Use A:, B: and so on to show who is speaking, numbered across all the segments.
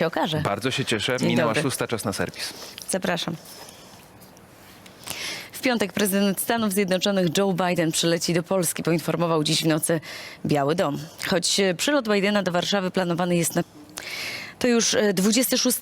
A: się okaże.
B: Bardzo się cieszę.
A: Dzień
B: Minęła
A: dobry.
B: szósta, czas na serwis.
A: Zapraszam. W piątek prezydent Stanów Zjednoczonych Joe Biden przyleci do Polski, poinformował dziś w nocy Biały Dom. Choć przylot Bidena do Warszawy planowany jest na... To już e, 26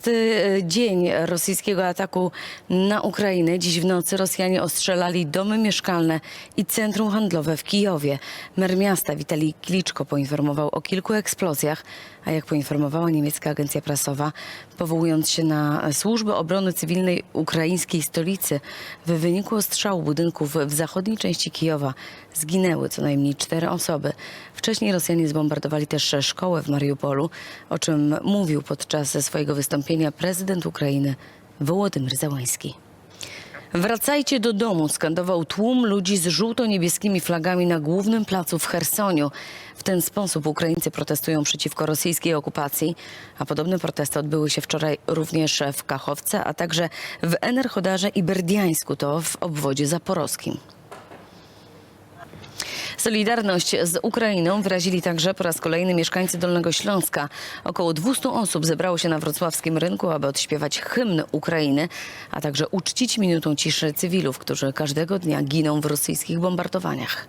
A: dzień rosyjskiego ataku na Ukrainę. Dziś w nocy Rosjanie ostrzelali domy mieszkalne i centrum handlowe w Kijowie. Mer miasta Witalij Kliczko poinformował o kilku eksplozjach, a jak poinformowała niemiecka agencja prasowa, powołując się na służbę obrony cywilnej ukraińskiej stolicy, w wyniku ostrzału budynków w zachodniej części Kijowa zginęły co najmniej cztery osoby. Wcześniej Rosjanie zbombardowali też szkołę w Mariupolu, o czym mówił podczas swojego wystąpienia prezydent Ukrainy Wołodymyr Załański. Wracajcie do domu, skandował tłum ludzi z żółto-niebieskimi flagami na głównym placu w Chersoniu. W ten sposób Ukraińcy protestują przeciwko rosyjskiej okupacji, a podobne protesty odbyły się wczoraj również w Kachowce, a także w Enerchodarze i Berdiańsku, to w obwodzie zaporowskim. Solidarność z Ukrainą wyrazili także po raz kolejny mieszkańcy Dolnego Śląska. Około 200 osób zebrało się na wrocławskim rynku, aby odśpiewać hymn Ukrainy, a także uczcić minutą ciszy cywilów, którzy każdego dnia giną w rosyjskich bombardowaniach.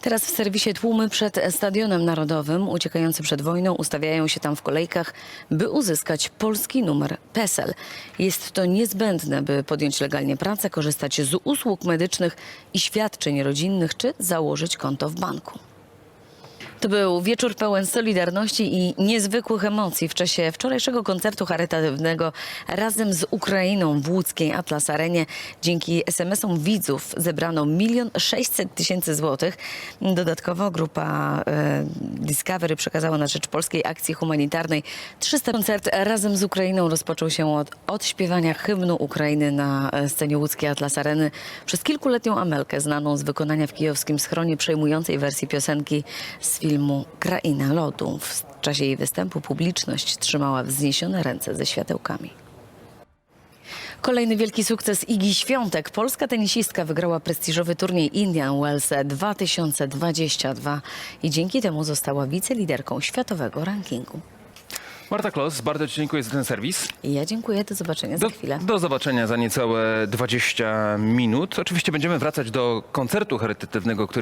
A: Teraz w serwisie tłumy przed Stadionem Narodowym uciekający przed wojną ustawiają się tam w kolejkach, by uzyskać polski numer PESEL. Jest to niezbędne, by podjąć legalnie pracę, korzystać z usług medycznych i świadczeń rodzinnych, czy założyć konto w banku. To był wieczór pełen solidarności i niezwykłych emocji w czasie wczorajszego koncertu charytatywnego razem z Ukrainą w łódzkiej Atlas Arenie. Dzięki SMS-om widzów zebrano milion sześćset tysięcy złotych. Dodatkowo grupa e, Discovery przekazała na rzecz polskiej akcji humanitarnej 300 koncert razem z Ukrainą rozpoczął się od odśpiewania hymnu Ukrainy na e, scenie łódzkiej Atlas Areny przez kilkuletnią Amelkę znaną z wykonania w kijowskim schronie przejmującej wersji piosenki z filmu Kraina Lodu. W czasie jej występu publiczność trzymała wzniesione ręce ze światełkami. Kolejny wielki sukces Igi Świątek. Polska tenisistka wygrała prestiżowy turniej Indian Wells 2022 i dzięki temu została wiceliderką światowego rankingu.
B: Marta Klos, bardzo Ci dziękuję za ten serwis.
A: Ja dziękuję, do zobaczenia za
B: Do,
A: chwilę.
B: do zobaczenia za niecałe 20 minut. Oczywiście będziemy wracać do koncertu charytatywnego, który